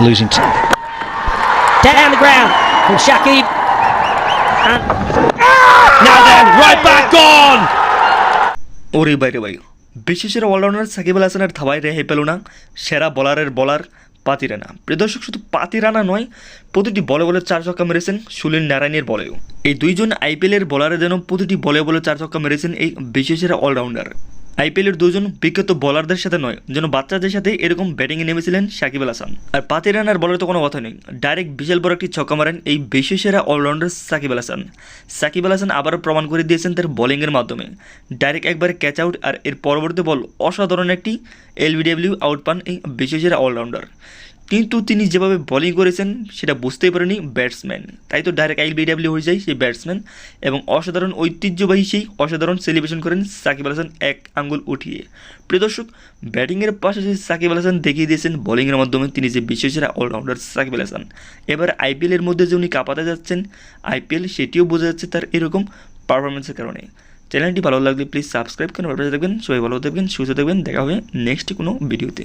losing time. Down the ground from Shakib. And now then, right back on. ওরে বাইরে ভাই বিশেষের allrounder Shakib আল হাসানের ধাওয়ায় রেহাই পেল না সেরা বলারের বলার পাতি রানা প্রিয় দর্শক শুধু পাতি রানা নয় প্রতিটি বলে বলে চার ছক্কা মেরেছেন সুনীল নারায়ণের বলেও এই দুইজন আইপিএলের বলারে যেন প্রতিটি বলে বলে চার ছক্কা মেরেছেন এই বিশেষের অলরাউন্ডার আইপিএলের দুজন বিখ্যাত বলারদের সাথে নয়, যেন বাচ্চাদের সাথে এরকম ব্যাটিংয়ে নেমেছিলেন সাকিব আল হাসান। আর পাতি রানার বলার তো কোনো কথা নেই। ডাইরেক্ট বিশাল বড় একটি ছক্কা মারেন এই বিশেষেরা অলরাউন্ডার সাকিব আল হাসান। সাকিব আল হাসান আবারও প্রমাণ করে দিয়েছেন তার বোলিংয়ের মাধ্যমে। ডাইরেক্ট একবার ক্যাচ আউট আর এর পরবর্তী বল অসাধারণ একটি এলবিডব্লিউ আউট পান এই বিশেষের অলরাউন্ডার কিন্তু তিনি যেভাবে বোলিং করেছেন, সেটা বুঝতেই পারেনি ব্যাটসম্যান তাই তো ডাইরেক্ট এলবিডব্লিউ হয়ে যায় সেই ব্যাটসম্যান এবং অসাধারণ ঐতিহ্যবাহী সেই অসাধারণ সেলিব্রেশন করেন সাকিব আল হাসান এক আঙ্গুল উঠিয়ে। প্রিয় দর্শক ব্যাটিংয়ের পাশাপাশি সাকিব আল হাসান দেখিয়ে দিয়েছেন বোলিংয়ের মাধ্যমে তিনি যে বিশেষের অলরাউন্ডার সাকিব আল হাসান। এবার আইপিএলের মধ্যে যে উনি কাঁপাতে যাচ্ছেন আইপিএল সেটিও বোঝা যাচ্ছে তার এরকম পারফরমেন্সের কারণে। চ্যানেলটি ভালো লাগলে প্লিজ সাবস্ক্রাইব করেন ভালো থাকবেন। সবাই ভালো থাকবেন, সুস্থ থাকবেন। দেখা হবে নেক্সট কোনো ভিডিওতে